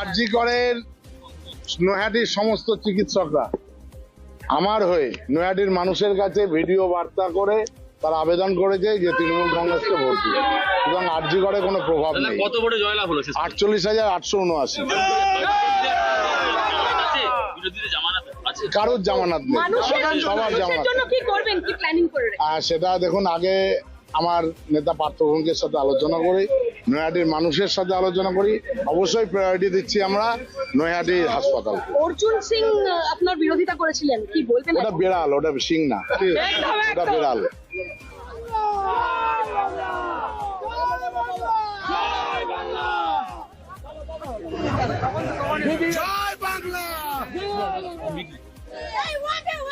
আরজি করেন নৈহাটির সমস্ত চিকিৎসকরা। আমার হয়ে নৈহাটির মানুষের কাছে ভিডিও বার্তা করে তারা আবেদন করেছে যে তৃণমূল কংগ্রেসকে ভোট দিবে সুতরাং আরজি করে কোনো প্রভাব নেই। আটচল্লিশ হাজার আটশো উনআশি। কারোর জামানত নেই। সবার মানুষের জামানত জন্য কি করবেন কি প্ল্যানিং করে রেখেছেন? আর সেটা দেখুন আগে আমার নেতা পার্থভূমিকের সাথে আলোচনা করি নৈহাটির মানুষের সাথে আলোচনা করি। অবশ্যই প্রায়োরিটি দিচ্ছি আমরা নৈহাটি হাসপাতাল। অর্জুন সিং আপনার বিরোধিতা করেছিলেন কি বলবেন ওটা বেড়াল ওটা সিং না। ওটা। বেড়াল। ওয়ার্ডে I wonder